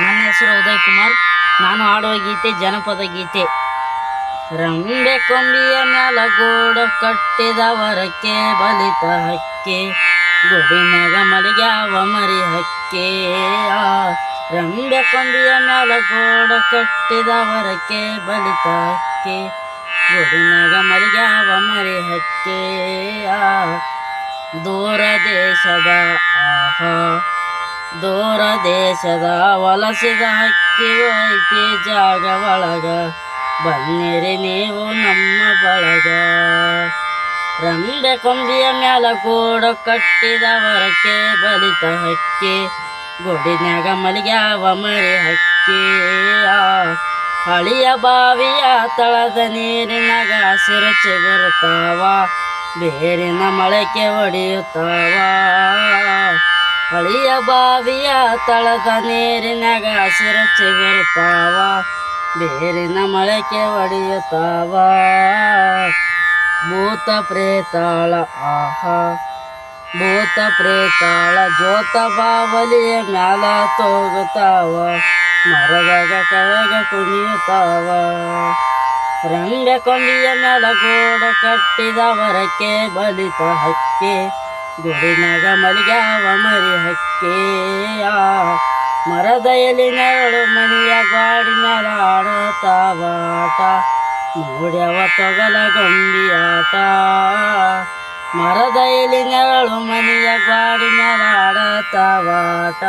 ನನ್ನ ಹೆಸರು ಉದಯ್ ಕುಮಾರ್ ನಾನು ಹಾಡುವ ಗೀತೆ ಜನಪದ ಗೀತೆ. ರಂಬೆ ಕೊಂಬಿಯ ಮ್ಯಾಲ ಗೂಡು ಕಟ್ಟಿದವರಕ್ಕೆ ಬಲಿತ ಹಕ್ಕೆ. ಮಲಿಗೆ ಅವ ಮರಿ ಹಕ್ಕೆ. ರಂಬೆ ಕೊಂಬಿಯ ಮ್ಯಾಲ ಗೂಡು ಕಟ್ಟಿದವರಕ್ಕೆ ಬಲಿತ ಹಕ್ಕೆ. ಗುಡಿನಾಗ ಅವ ಮರಿ ಹಕ್ಕೆ. ದೂರ ದೇಶದ ಆಹಾ ದೂರ ದೇಶದ ವಲಸಿಗ ಹಕ್ಕಿ ಐತಿ ಜಾಗ ಒಳಗ. ಬನ್ನಿರಿ ನೀವು ನಮ್ಮ ಬಳಗ. ರಂಬೆ ಕೊಂಬಿಯ ಮ್ಯಾಲ ಕೂಡ ಕಟ್ಟಿದವರಕ್ಕೆ ಬಲಿತ ಹಕ್ಕಿ. ಗುಡಿನ್ಯಾಗ ಮಲಗ್ಯಾವ ಮರಿ ಹಕ್ಕಿ. ಹಳಿಯ ಬಾವಿಯ ತಳದ ನೀರಿನಾಗ ಹಸಿರು ಚಿಗುರುತ್ತಾವ ಬೇರಿನ ಮೊಳಕೆ ಹೊಡೆಯುತ್ತಾವ ಹಳಿಯ ಬಾವಿಯ ತಳದ ನೀರಿನಾಗ ಹಸಿರು ಚಿಗುರುತ್ತಾವ ಬೇರಿನ ಮೊಳಕೆ ಒಡೆಯುತ್ತಾವ. ಭೂತ ಪ್ರೇತಾಳ, ಆಹಾ. ಭೂತ ಪ್ರೇತಾಳ ಜೋತ ಬಾವಲಿಯ ಮ್ಯಾಲ ತೋಗುತ್ತಾವ, ಮರದಾಗ ಕೆಳಗ ಕುಣಿಯುತ್ತಾವ. ರಂಗ ಕೊಂಡಿಯ ಮ್ಯಾಲ ಗೋಡ ಕಟ್ಟಿದವರಕ್ಕೆ ಬಲಿತ ಹಕ್ಕೆ ಗುಡಿನಾಗ ಮಲಗ್ಯಾವ ಮರಿ ಹಕ್ಕೇಯ. ಮರದ ಎಲಿ ನೆರಳು ಮನೆಯ ಗಾಡಿ ಆಟ. ನೋಡ್ಯವ ತೊಗಲ ಗೊಂಬಿ ಆಟ ಮರದ ಎಲಿ ನೆರಳು ಮನೆಯ ಗಾಡಿ ಆಟ.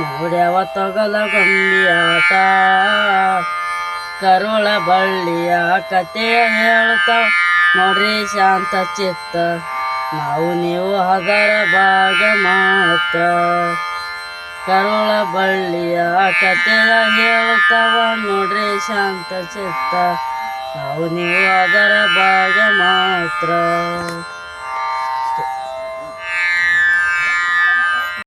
ನೋಡ್ಯವ ತೊಗಲ ಗೊಂಬಿ ಆಟ ಕರುಳ ಬಳ್ಳಿಯ ಕಥೆಯ ಹೇಳ್ತಾವ. ನೋಡ್ರಿ ಶಾಂತ ಚಿತ್ತ. ನಾವು ನೀವು ಹಗರ ಭಾಗ ಮಾತ್ರ. ಕರುಳ ಬಳ್ಳಿಯ ಕಥೆಯ ಹೇಳ್ತಾವ ನೋಡ್ರಿ ಶಾಂತ ಚಿತ್ತ. ನಾವು ನೀವು ಅದರ ಭಾಗ ಮಾತ್ರ.